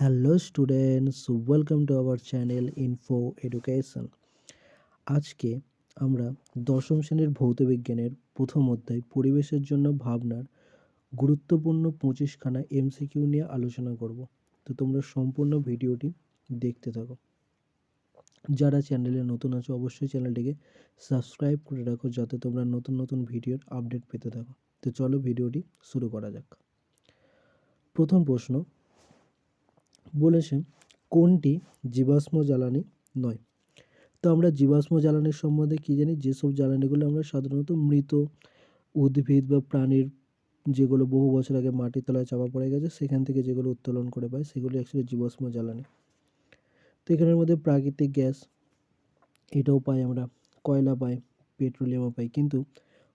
Hello students, welcome to our channel info education. আজকে আমরা দশম শ্রেণির ভৌতবিজ্ঞানের প্রথম অধ্যায় পরিবেশের জন্য ভাবনার গুরুত্বপূর্ণ পঁচিশখানা এমসিকিউ নিয়ে আলোচনা করব। তো তোমরা সম্পূর্ণ ভিডিওটি দেখতে থাকো। যারা চ্যানেলে নতুন আছো অবশ্যই চ্যানেলটিকে সাবস্ক্রাইব করে রাখো যাতে তোমরা নতুন নতুন ভিডিওর আপডেট পেতে থাকো। তো চলো ভিডিওটি শুরু করা যাক। প্রথম প্রশ্ন বলেছে, কোনটি জীবাশ্ম জ্বালানি নয়। তো আমরা জীবাশ্ম জ্বালানির সম্বন্ধে কী জানি? যেসব জ্বালানিগুলো আমরা সাধারণত মৃত উদ্ভিদ বা প্রাণীর যেগুলো বহু বছর আগে মাটির তলায় চাপা পড়ে গেছে, সেখান থেকে যেগুলো উত্তোলন করে পায়, সেগুলো অ্যাকচুয়ালি জীবাশ্ম জ্বালানি। তো এখানের মধ্যে প্রাকৃতিক গ্যাস, এটাও পাই আমরা, কয়লা পাই পেট্রোলিয়ামও পাই, কিন্তু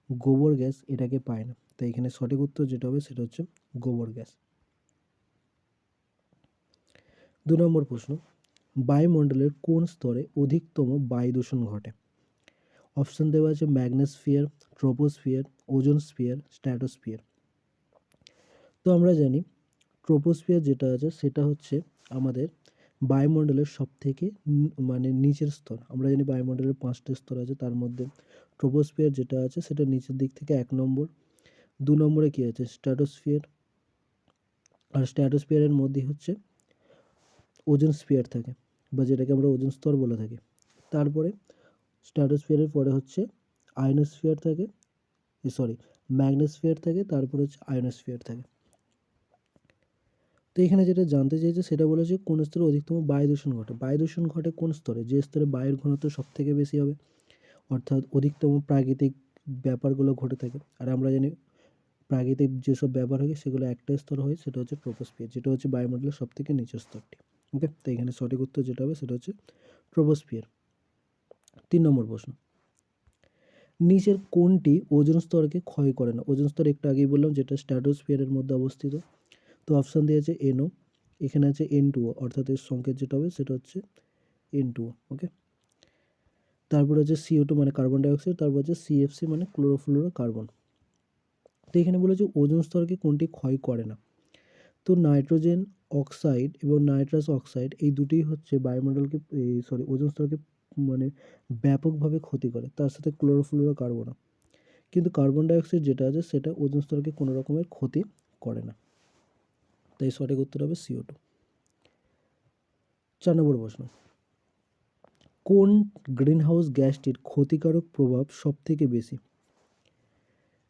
গোবর গ্যাস এটাকে পায় না। তাই এখানে সঠিক উত্তর যেটা হবে, সেটা হচ্ছে গোবর গ্যাস। দু নম্বর প্রশ্ন, বায়ুমণ্ডলের কোন স্তরে অধিকতম বায়ু দূষণ ঘটে? অপশন দেওয়া আছে ম্যাগনেসফিয়ার, ট্রোপোস্ফিয়ার, ওজোন স্ট্র্যাটোস্ফিয়ার। তো আমরা জানি ট্রোপোস্ফিয়ার যেটা আছে সেটা হচ্ছে আমাদের বায়ুমণ্ডলের সব থেকে মানে নিচের স্তর। আমরা জানি বায়ুমণ্ডলের পাঁচটা স্তর আছে, তার মধ্যে ট্রোপোস্ফিয়ার যেটা আছে সেটা নিচের দিক থেকে এক নম্বর। দু নম্বরে কী আছে? স্ট্র্যাটোস্ফিয়ার। আর স্ট্র্যাটোস্ফিয়ারের মধ্যে হচ্ছে ওজন স্ফিয়ার থাকে বা যেটাকে আমরা ওজন স্তর বলে থাকি। তারপরে স্ট্র্যাটোস্ফিয়ারের পরে হচ্ছে আয়নোস্ফিয়ার থাকে সরি ম্যাগনেসফিয়ার থাকে, তারপরে হচ্ছে আয়নোস্ফিয়ার থাকে। তো এখানে যেটা জানতে চাইছে সেটা বলেছে কোন স্তরে অধিকতম বায়ু দূষণ ঘটে? বায়ু দূষণ ঘটে কোন স্তরে? যে স্তরে বায়ুর ঘনত্ব সব থেকে বেশি হবে। অর্থাৎ অধিকতম প্রাকৃতিক ব্যাপারগুলো ঘটে থাকে। আর আমরা জানি প্রাকৃতিক যেসব ব্যাপার হয় সেগুলো একটা স্তর হয়, সেটা হচ্ছে ট্রোপোস্ফিয়ার যেটা হচ্ছে বায়ুমণ্ডলের সব থেকে নিচের স্তরটি। ওকে? তো এখানে সঠিক উত্তর যেটা হবে সেটা হচ্ছে ট্রোপোস্ফিয়ার তিন নম্বর প্রশ্ন। নিচের কোনটি ওজন স্তরকে ক্ষয় করে না? ওজন স্তর একটু আগেই বললাম যেটা স্ট্র্যাটোস্ফিয়ারের মধ্যে অবস্থিত। তো অপশান দিয়েছে এনও এখানে আছে এন টু অর্থাৎ এর সংকেত যেটা হবে সেটা হচ্ছে এন টু ওকে? তারপর হচ্ছে সিও টু মানে কার্বন ডাইঅক্সাইড তারপর হচ্ছে সিএফসি মানে ক্লোরোফ্লোরো কার্বন তো এখানে বলেছে ওজন স্তরকে কোনটি ক্ষয় করে না? তো নাইট্রোজেন অক্সাইড এবং নাইট্রাস অক্সাইড এই দুটোই হচ্ছে বায়ুমণ্ডলকে সরি ওজন স্তরকে মানে ব্যাপকভাবে ক্ষতি করে। তার সাথে ক্লোরোফ্লোরো কার্বনও কিন্তু কার্বন ডাইঅক্সাইড যেটা আছে, সেটা ওজন স্তরকে কোনো রকমের ক্ষতি করে না। তাই সঠিক উত্তর হবে সিও টু চার নম্বর প্রশ্ন। কোন গ্রিনহাউস গ্যাসটির ক্ষতিকারক প্রভাব সব থেকে বেশি?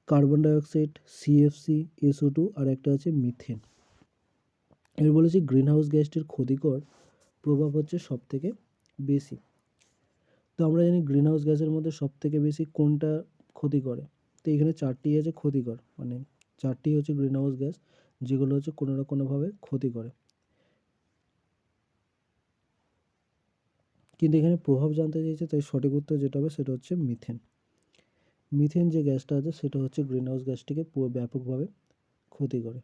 Carbon dioxide CFC SO two আর একটা আছে মিথেন। এর বলেছি গ্রিনহাউস গ্যাসটির ক্ষতিকর প্রভাব হচ্ছে সব থেকে বেশি। তো আমরা জানি গ্রিন হাউস গ্যাসের মধ্যে সব থেকে বেশি কোনটা ক্ষতি করে? তো এখানে চারটি আছে ক্ষতিকর মানে চারটি হচ্ছে গ্রিনহাউস গ্যাস, যেগুলো হচ্ছে কোনো না কোনোভাবে ক্ষতি করে। কিন্তু এখানে প্রভাব জানতে চাইছে, তাই সঠিক উত্তর যেটা হবে সেটা হচ্ছে মিথেন। মিথেন যে গ্যাসটা আছে, সেটা হচ্ছে গ্রিনহাউস গ্যাসটিকে ব্যাপকভাবে ক্ষতি করে।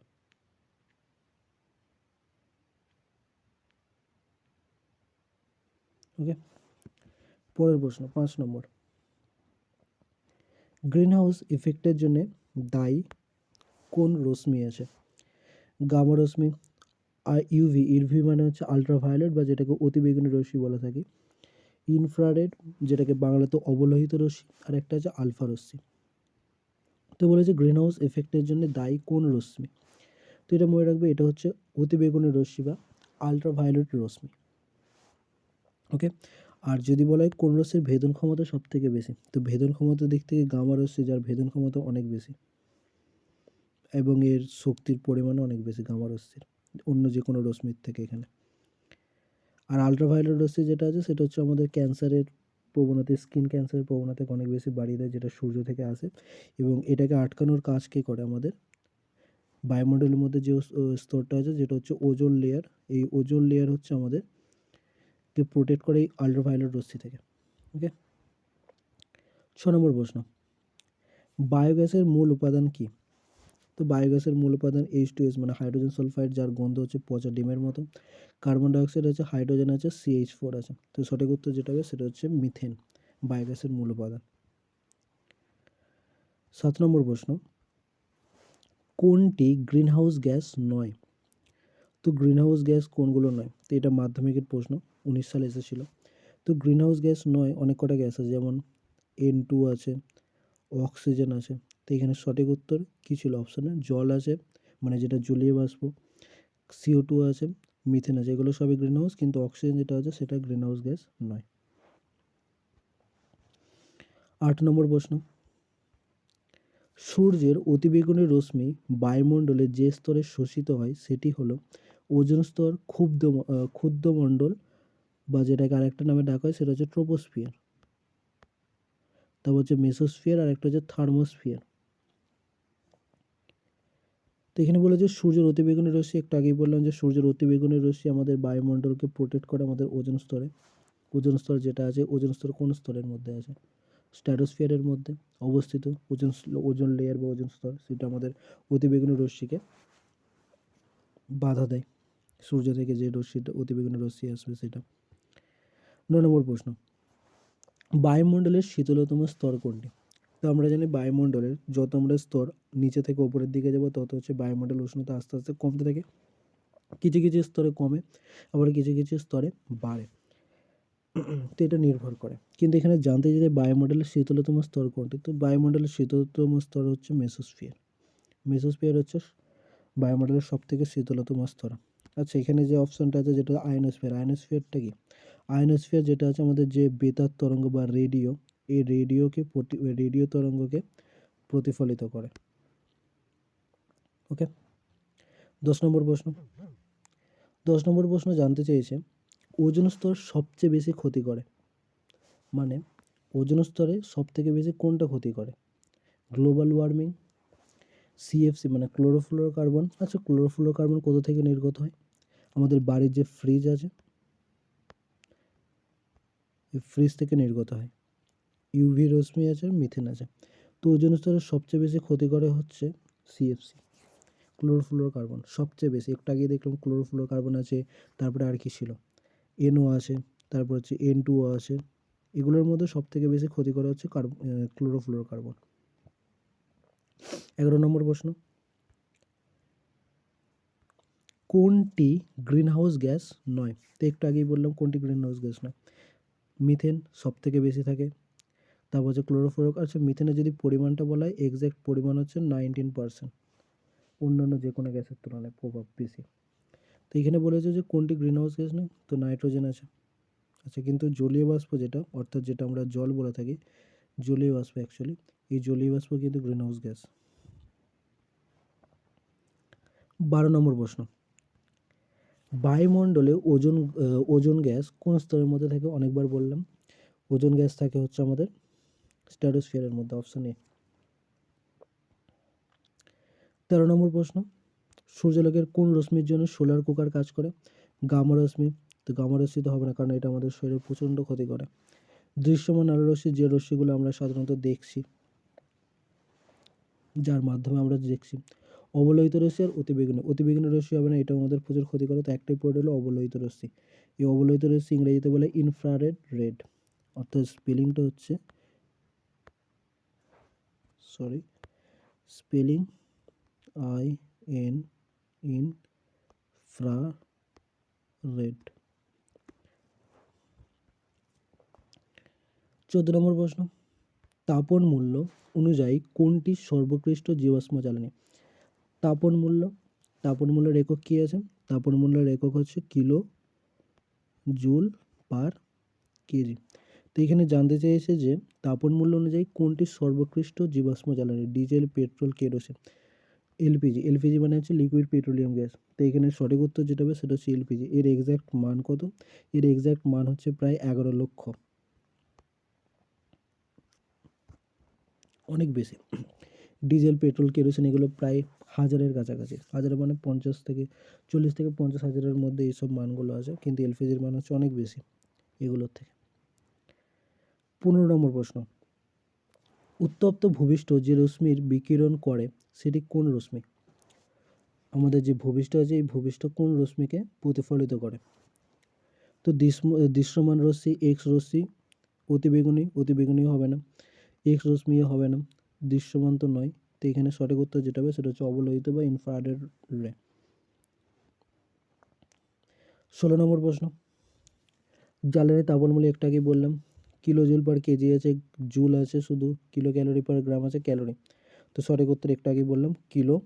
ওকে পরের প্রশ্ন, পাঁচ নম্বর। গ্রিনহাউস ইফেক্টের জন্য দায়ী কোন রশ্মি আছে? গামা রশ্মি আর ইউভি ইউভি মানে হচ্ছে আলট্রাভায়োলেট বা যেটাকে অতিবেগুনি রশ্মি বলে থাকি। ইনফ্রারেড যেটাকে বাংলাতে অবলোহিত রশ্মি, আর একটা আছে আলফা রশ্মি। তো বলেছে গ্রিনহাউস এফেক্টের জন্য দায়ী কোন রশ্মি? তো এটা মনে রাখবে, এটা হচ্ছে অতিবেগুনি রশ্মি বা আলট্রাভায়োলেট রশ্মি। ওকে? আর যদি বলা হয় কোন রশ্মির ভেদন ক্ষমতা সব থেকে বেশি? তো ভেদন ক্ষমতার দিক থেকে গামা রশ্মি, যার ভেদন ক্ষমতা অনেক বেশি। এবং এর শক্তির পরিমাণও অনেক বেশি গামা রশ্মির, অন্য যে কোনো রশ্মির থেকে এখানে। আর আলট্রাভায়োলেট রশ্মি যেটা আছে, সেটা হচ্ছে আমাদের ক্যান্সারের প্রবণতা স্কিন ক্যান্সারের প্রবণতাকে অনেক বেশি বাড়িয়ে দেয়, যেটা সূর্য থেকে আসে। এবং এটাকে আটকানোর কাজ কে করে আমাদের? বায়ুমণ্ডলের মধ্যে যে স্তরটা আছে যেটা হচ্ছে ওজোন লেয়ার এই ওজোন লেয়ার হচ্ছে আমাদের কে প্রোটেক্ট করে এই আলট্রাভায়োলেট রশ্মি থেকে ওকে ছ নম্বর প্রশ্ন বায়োগ্যাসের মূল উপাদান কী? তো বায়োগ্যাসের মূল উপাদান এইচ টু এস মানে হাইড্রোজেন সালফাইড যার গন্ধ হচ্ছে পচা ডিমের মতো। কার্বন ডাইঅক্সাইড আছে হাইড্রোজেন আছে সিএইচ ফোর আছে। তো সঠিক উত্তর যেটা হবে সেটা হচ্ছে মিথেন বায়োগ্যাসের মূল উপাদান। সাত নম্বর প্রশ্ন, কোনটি গ্রিনহাউস গ্যাস নয়? তো গ্রিন হাউস গ্যাস কোনগুলো নয়? তো এটা মাধ্যমিকের প্রশ্ন। উনিশ সালে এসেছিল। তো গ্রিন হাউস গ্যাস নয় অনেক কটা গ্যাস আছে যেমন এন টু আছে অক্সিজেন আছে। তো এখানে সঠিক উত্তর কী ছিল? অপশানে জল আছে মানে যেটা জলীয় বাষ্প। সিও টু আছে মিথেন আছে। এগুলো সবই গ্রিন হাউস কিন্তু অক্সিজেন যেটা আছে সেটা গ্রিন হাউস গ্যাস নয়। আট নম্বর প্রশ্ন। সূর্যের অতিবেগুনি রশ্মি বায়ুমণ্ডলে যে স্তরে শোষিত হয় সেটি হলো ওজন স্তর ক্ষুব্ধ আহ, ক্ষুদ্র মণ্ডল বা যেটাকে আরেকটা নামে ডাকা হয় সেটা হচ্ছে ট্রোপোস্ফিয়ার তারপর হচ্ছে মেসোস্ফিয়ার আর একটা হচ্ছে থার্মোস্ফিয়ার তো এখানে বলে যে সূর্যের অতিবেগুনি রশ্মি, একটু আগেই বললাম যে সূর্যের অতিবেগুনি রশ্মি আমাদের বায়ুমণ্ডলকে প্রোটেক্ট করে আমাদের ওজন স্তরে। ওজন স্তর যেটা আছে, ওজন স্তর কোন স্তরের মধ্যে আছে? স্ট্র্যাটোস্ফিয়ারের মধ্যে অবস্থিত। ওজন ওজন লেয়ার বা ওজন স্তর সেটা আমাদের অতিবেগুনি রশ্মিকে বাধা দেয়। সূর্য থেকে যে রশ্মিটা অতিবেগুনি রশ্মি আসবে সেটা। নয় নম্বর প্রশ্ন। বায়ুমণ্ডলের শীতলতম স্তর কোনটি? তো আমরা জানি বায়ুমণ্ডলের যত আমরা স্তর নিচে থেকে উপরের দিকে যাব, তত হচ্ছে বায়ুমণ্ডল উষ্ণতা আস্তে আস্তে কমতে থাকে। কিছু কিছু স্তরে কমে, আবার কিছু কিছু স্তরে বাড়ে। তো এটা নির্ভর করে। কিন্তু এখানে জানতে যে বায়ুমণ্ডলের শীতলতম স্তর কোনটি? তো বায়ুমণ্ডলের শীতলতম স্তর হচ্ছে মেসোস্ফিয়ার। মেসোস্ফিয়ার হচ্ছে বায়ুমণ্ডলের সব থেকে শীতলতম স্তর। আচ্ছা এখানে যে অপশনটা আছে, যেটা আয়নোস্ফিয়ার আয়নোস্ফিয়ারটা কি? আয়নোস্ফিয়ার যেটা আছে আমাদের যে বেতার তরঙ্গ বা রেডিও, এই রেডিওকে প্রতি, রেডিও তরঙ্গকে প্রতিফলিত করে। ওকে? দশ নম্বর প্রশ্ন। দশ নম্বর প্রশ্ন জানতে চেয়েছে, ওজন স্তর সবচেয়ে বেশি ক্ষতি করে। মানে ওজন স্তরে সব থেকে বেশি কোনটা ক্ষতি করে? গ্লোবাল ওয়ার্মিং সিএফসি মানে ক্লোরোফ্লোরো কার্বন আচ্ছা ক্লোরোফ্লোরো কার্বন কোথা থেকে নির্গত হয়? আমাদের বাড়ির যে ফ্রিজ আছে ফ্রিজ থেকে নির্গত হয়। ইউভি রশ্মি আছে মিথেন আছে। তো ওজোন স্তরের সবচেয়ে বেশি ক্ষতি করে হচ্ছে সিএফসি ক্লোরোফ্লোরো কার্বন সবচেয়ে বেশি, একটু আগে দেখলাম ক্লোরোফ্লোরো কার্বন আছে, তারপরে আর কি ছিল। এনও আছে, তারপর হচ্ছে এন টুও আছে। এগুলোর মধ্যে সব থেকে বেশি ক্ষতি করা হচ্ছে কার্বন এগারো নম্বর প্রশ্ন। কোনটি গ্রিন হাউস গ্যাস নয়? তো একটু আগেই বললাম কোনটি গ্রিন হাউস গ্যাস নয়। মিথেন সব থেকে বেশি থাকে। তারপর হচ্ছে ক্লোরোফ্লোরো আচ্ছা মিথেনের যদি পরিমাণটা বলা হয় এক্স্যাক্ট পরিমাণ হচ্ছে নাইনটিন পার্সেন্ট অন্যান্য যে কোনো গ্যাসের তুলনায় প্রভাব বেশি। তো এখানে বলেছে যে কোনটি গ্রিন হাউস গ্যাস নয়, তো নাইট্রোজেন আছে। আচ্ছা কিন্তু জলীয় বাষ্প যেটা, অর্থাৎ যেটা আমরা জল বলে থাকি, জলীয় বাষ্প অ্যাকচুয়ালি এই জলীয় বাষ্প কিন্তু গ্রিন হাউস গ্যাস বারো নম্বর প্রশ্ন। বায়ুমণ্ডলে ওজন ওজন গ্যাস কোন স্তরের মধ্যে থাকে অনেকবার বললাম। ওজন গ্যাস থাকে হচ্ছে আমাদের স্ট্র্যাটোস্ফিয়ারের মধ্যে, অপশন এ। তেরো নম্বর প্রশ্ন, সূর্যালোকের কোন রশ্মির জন্য সোলার কুকার কাজ করে? গামা রশ্মি, তো গামা রশ্মি তো হবে না, কারণ এটা আমাদের শরীরে প্রচণ্ড ক্ষতি করে। দৃশ্যমান আলো রশ্মি, যে রশ্মিগুলো আমরা সাধারণত দেখছি, যার মাধ্যমে আমরা দেখছি। অবলোহিত রশ্মি আর অতিবেগুনি অতিবেগুনি রশ্মি হবে না এটা আমাদের প্রচুর ক্ষতি করে। তো একটাই পড়ে হলো অবলোহিত রশ্মি। এই অবলোহিত রশ্মি ইংরেজিতে বলে ইনফ্রারেড রেড অর্থাৎ স্পেলিংটা হচ্ছে sorry spelling I N infrared চোদ্দ নম্বর প্রশ্ন। তাপন মূল্য অনুযায়ী কোনটি সর্বোৎকৃষ্ট জীবাশ্ম জ্বালানি? তাপন মূল্য। তাপন মূল্যের একক কী আছে? তাপন মূল্যের একক হচ্ছে কিলো জুল পার কেজি। তো এখানে জানতে চেয়েছে যে, তাপন মূল্য অনুযায়ী কোনটি সর্বোৎকৃষ্ট জীবাশ্ম জ্বালানি? Diesel, petrol, kerosene. LPG. LPG মানে হচ্ছে লিকুইড পেট্রোলিয়াম গ্যাস। তো এখানে সঠিক উত্তর যেটা হবে সেটা হচ্ছে এলপিজি। এর এক্স্যাক্ট মান কত? এর এক্স্যাক্ট মান হচ্ছে প্রায় এগারো লক্ষ। অনেক বেশি। ডিজেল, পেট্রোল, কেরোসিন এগুলো প্রায় হাজারের কাছাকাছি। হাজার মানে পঞ্চাশ থেকে চল্লিশ থেকে পঞ্চাশ হাজারের মধ্যে এইসব মানগুলো আছে, কিন্তু এলপিজির মান হচ্ছে অনেক বেশি এগুলোর থেকে। পনেরো নম্বর প্রশ্ন। উত্তপ্ত ভূপৃষ্ঠ যে রশ্মির বিকিরণ করে, সেটি কোন রশ্মি? আমাদের যে ভূপৃষ্ঠ আছে, এই ভূপৃষ্ঠ কোন রশ্মিকে প্রতিফলিত করে? তো দৃশ্যমান রশ্মি এক্স রশ্মি, অতিবেগুনি অতিবেগুনি হবে না এক্স রশ্মিও হবে না। দৃশ্যমান তো নয়। তো এখানে সঠিক উত্তর যেটা হবে সেটা হচ্ছে অবলোহিত বা ইনফ্রারেড রে ষোলো নম্বর প্রশ্ন। জ্বালানি তাপনমূল্য একটু আগে বললাম কিলো জুল পার কেজি আছে জুল আছে, শুধু কিলো ক্যালোরি পার গ্রাম আছে ক্যালোরি তো সঠিক উত্তর একটু আগেই বললাম কিলো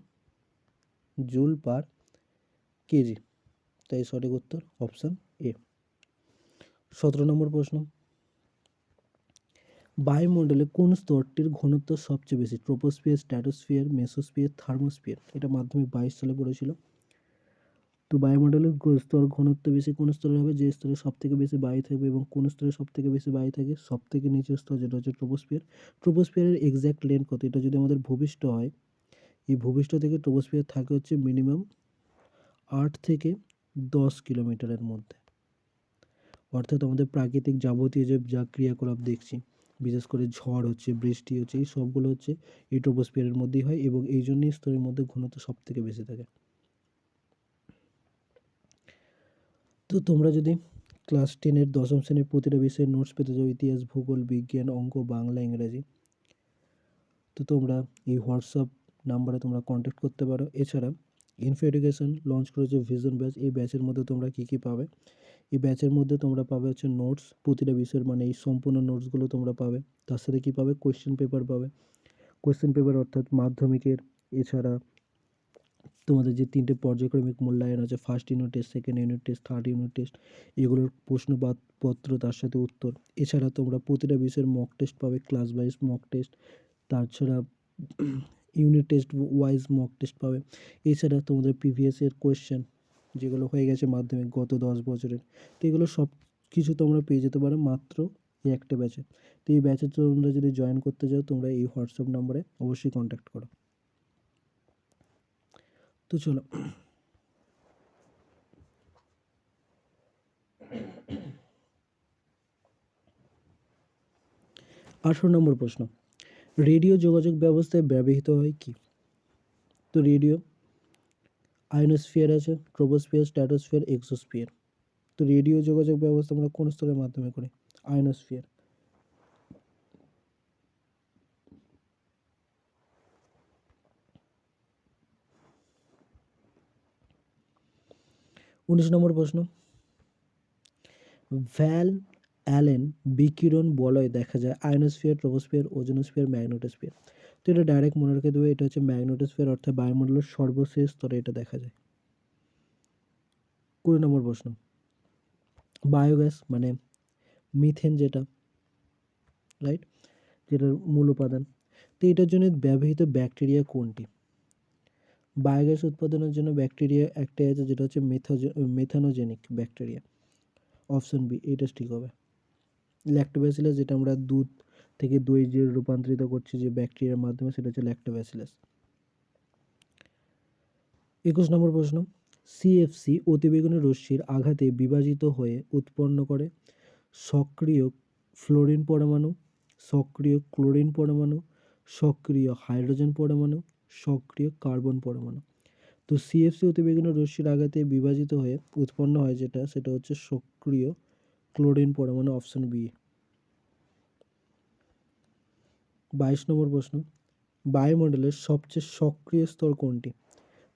জুল পার কেজি তাই সঠিক উত্তর অপশান এ সতেরো নম্বর প্রশ্ন। বায়ুমণ্ডলে কোন স্তরটির ঘনত্ব সবচেয়ে বেশি? Troposphere stratosphere mesosphere, thermosphere? এটা মাধ্যমিক বাইশ সালে পড়েছিল। তো বায়ুমণ্ডলের স্তর ঘনত্ব বেশি, কোন স্তরে হবে? যে স্তরে সব থেকে বেশি বায়ু থাকবে এবং কোন স্তরে সব থেকে বেশি বায়ু থাকে? সব থেকে নিচের স্তর যেটা হচ্ছে ট্রোপোস্ফিয়ার। ট্রোপোস্ফিয়ারের এক্স্যাক্ট লেন্থ কত? এটা যদি আমাদের ভূপৃষ্ঠ হয়, এই ভূপৃষ্ঠ থেকে ট্রোপোস্ফিয়ার থাকে হচ্ছে মিনিমাম আট থেকে দশ কিলোমিটারের মধ্যে। অর্থাৎ আমাদের প্রাকৃতিক যাবতীয় যে যা ক্রিয়াকলাপ দেখছি। বিশেষ করে ঝড় হচ্ছে, বৃষ্টি হচ্ছে, এই সবগুলো হচ্ছে এই ট্রোপোস্ফিয়ারের মধ্যেই হয় এবং এই জন্যই স্তরের মধ্যে ঘনত্ব সব থেকে বেশি থাকে। তো তোমরা যদি ক্লাস টেনের দশম শ্রেণির প্রতিটা বিষয়ের নোটস পেতে চাও, ইতিহাস, ভূগোল, বিজ্ঞান, অঙ্ক, বাংলা, ইংরেজি, তো তোমরা এই হোয়াটসঅ্যাপ নাম্বারে তোমরা কন্ট্যাক্ট করতে পারো। এছাড়া ইনফো এডুকেশন লঞ্চ করেছে ভিজন ব্যাচ এই ব্যাচের মধ্যে তোমরা কী কী পাবে? এই ব্যাচের মধ্যে তোমরা পাবে হচ্ছে নোটস প্রতিটা বিষয়ের মানে এই সম্পূর্ণ নোটসগুলো তোমরা পাবে। তার সাথে কী পাবে? কোয়েশ্চেন পেপার পাবে। কোয়েশ্চেন পেপার অর্থাৎ মাধ্যমিকের, এছাড়া তোমাদের যে তিনটে পর্যায়ক্রমিক মূল্যায়ন আছে first unit test second unit test third unit test এগুলোর প্রশ্নপত্র তার সাথে উত্তর। এছাড়া তোমরা প্রতিটা বিষয়ের মক টেস্ট পাবে ক্লাস ওয়াইজ মক টেস্ট তাছাড়া unit test wise mock test পাবে। এছাড়া তোমাদের প্রিভিয়াস কোয়েশ্চেন যেগুলো হয়ে গেছে মাধ্যমিক গত দশ বছরের, তো এগুলো সব কিছু তোমরা পেয়ে যেতে পারো মাত্র এই একটা ব্যাচে তো এই ব্যাচে তোমরা যদি জয়েন করতে চাও তোমরা এই হোয়াটসঅ্যাপ নাম্বারে অবশ্যই কন্ট্যাক্ট করো। তো চলো। আঠেরো নম্বর প্রশ্ন। রেডিও যোগাযোগ ব্যবস্থায় ব্যবহৃত হয় কি? তো রেডিও আয়নোস্ফিয়ার আছে, ট্রোবোস্ফিয়ার, স্ট্যাটোস্ফিয়ার, এক্সোস্ফিয়ার। তো রেডিও যোগাযোগ ব্যবস্থা আমরা কোন স্তরের মাধ্যমে করি? আয়নোস্ফিয়ার উনিশ নম্বর প্রশ্ন। ভ্যাল অ্যালেন বিকিরণ বলয় দেখা যায় আয়নোস্ফিয়ার ট্রোবোস্ফিয়ার, ওজোনোস্ফিয়ার, ম্যাগনেটোস্ফিয়ার। তো এটা ডাইরেক্ট মনে রেখে দেবে, এটা হচ্ছে ম্যাগনেটোস্ফিয়ার অর্থাৎ বায়ুমণ্ডলের সর্বশেষ স্তরে এটা দেখা যায়। কুড়ি নম্বর প্রশ্ন। বায়োগ্যাস মানে মিথেন যেটা রাইট যেটার মূল উপাদান। তো এটার জন্য ব্যবহৃত ব্যাকটেরিয়া কোনটি? বায়োগ্যাস উৎপাদনের জন্য ব্যাকটেরিয়া একটাই আছে, যেটা হচ্ছে মেথাজো মেথানোজেনিক ব্যাকটেরিয়া অপশন বি এটা ঠিক হবে। ল্যাক্টোব্যাসিলাস যেটা আমরা দুধ থেকে দই যে রূপান্তরিত করছি যে ব্যাকটেরিয়ার মাধ্যমে, সেটা হচ্ছে ল্যাক্টোব্যাসিলাস একুশ নম্বর প্রশ্ন সিএফসি অতিবেগুনি রশ্মির আঘাতে বিভাজিত হয়ে উৎপন্ন করে সক্রিয় ফ্লোরিন পরমাণু, সক্রিয় ক্লোরিন পরমাণু, সক্রিয় হাইড্রোজেন পরমাণু, সক্রিয় কার্বন পরমাণু। তো সিএফসি অতিবেগুনি রশ্মির আঘাতে বিভাজিত হয়ে উৎপন্ন হয় যেটা, সেটা হচ্ছে সক্রিয় ক্লোরিন পরমাণু অপশন বি বাইশ নম্বর প্রশ্ন, বায়ুমণ্ডলের সবচেয়ে সক্রিয় স্তর কোনটি?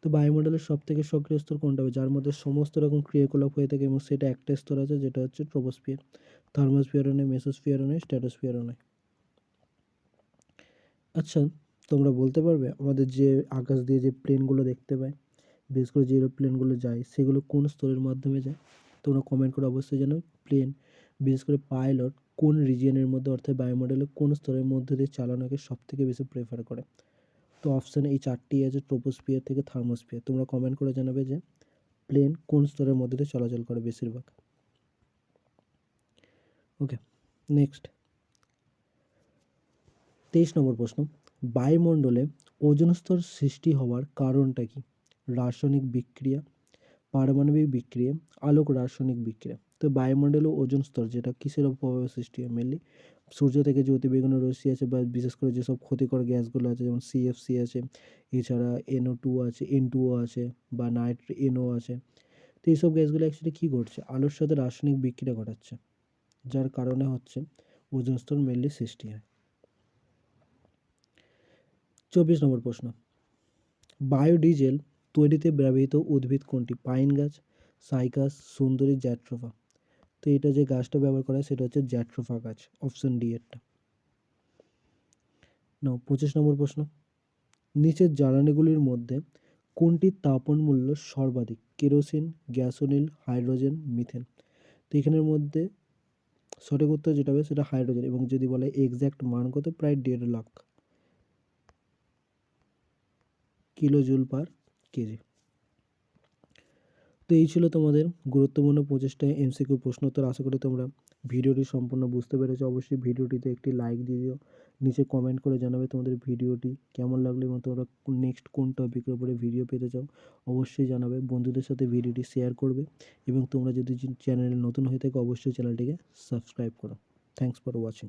তো বায়ুমণ্ডলের সব থেকে সক্রিয় স্তর কোনটা হবে? যার মধ্যে সমস্ত রকম ক্রিয়াকলাপ হয়ে থাকে এবং সেটা একটা স্তর আছে, যেটা হচ্ছে ট্রোপোস্ফিয়ার। থার্মোস্ফিয়ারও নয় মেসোস্ফিয়ারও নয়, স্ট্যাটোস্ফিয়ারও নয়। আচ্ছা তোমরা বলতে পারবে আমাদের যে আকাশ দিয়ে যে প্লেনগুলো দেখতে পাই বিশেষ করে যে এরোপ্লেনগুলো যায়, সেগুলো কোন স্তরের মাধ্যমে যায়? তোমরা কমেন্ট করে অবশ্যই জানো প্লেন, বিশেষ করে পাইলট কোন রিজিয়নের মধ্যে, অর্থাৎ বায়ুমণ্ডলে কোন স্তরের মধ্যে দিয়ে চালানোকে সব থেকে বেশি প্রেফার করে? তো অপশানে এই চারটি আছে ট্রোপোস্ফিয়ার থেকে থার্মোস্ফিয়ার তোমরা কমেন্ট করে জানাবে যে প্লেন কোন স্তরের মধ্যে দিয়ে চলাচল করে বেশিরভাগ। ওকে নেক্সট তেইশ নম্বর প্রশ্ন। বায়ুমণ্ডলে ওজন স্তর সৃষ্টি হওয়ার কারণটা কি? রাসায়নিক বিক্রিয়া, পারমাণবিক বিক্রিয়া, আলোক রাসায়নিক বিক্রিয়া। তো বায়ুমণ্ডলে ওজন স্তর, যেটা কিসের প্রভাবে সৃষ্টি হয় মেনলি সূর্য থেকে যে অতিবেগুনি রশ্মি আছে বা বিশেষ করে যেসব ক্ষতিকর গ্যাসগুলো আছে, যেমন সিএফসি আছে, এছাড়া এনও টু আছে এন টুও আছে বা নাইট এনও আছে, তো এইসব গ্যাসগুলো অ্যাকচুয়ালি কী ঘটছে আলোর সাথে রাসায়নিক বিক্রিয়া ঘটাচ্ছে, যার কারণে হচ্ছে ওজন স্তর মেনলি সৃষ্টি হয়। চব্বিশ নম্বর প্রশ্ন। বায়োডিজেল তৈরিতে ব্যবহৃত উদ্ভিদ কোনটি? পাইন গাছ, সাইকাস, সুন্দরী জ্যাট্রোফা। তো এটা যে গাছটা ব্যবহার করা হয়, সেটা হচ্ছে জ্যাট্রোফা গাছ অপশন ডি এরটা নাও পঁচিশ নম্বর প্রশ্ন। নিচের জ্বালানিগুলির মধ্যে কোনটির তাপন মূল্য সর্বাধিক? Kerosene, gasoline, hydrogen, methane. তো এখানের মধ্যে সঠিক উত্তর যেটা হবে, সেটা হাইড্রোজেন এবং যদি বলে এক্স্যাক্ট মান কত, প্রায় দেড় lakh kilo joule per KG. তো এই ছিল তোমাদের গুরুত্বপূর্ণ পঁচিশটা এমসিকিউ প্রশ্ন উত্তর। আশা করি তোমরা ভিডিওটি সম্পূর্ণ বুঝতে পেরেছ। অবশ্যই ভিডিওটিতে একটি লাইক দিয়ে দিও। নিচে কমেন্ট করে জানাবে তোমাদের ভিডিওটি কেমন লাগল এবং তোমরা নেক্সট কোন টপিকের উপরে ভিডিও পেতে চাও। অবশ্যই জানাবে, বন্ধুদের সাথে ভিডিওটি শেয়ার করবে এবং তোমরা যদি চ্যানেলে নতুন হয়ে থাকো, অবশ্যই চ্যানেলটিকে সাবস্ক্রাইব করো। Thanks for watching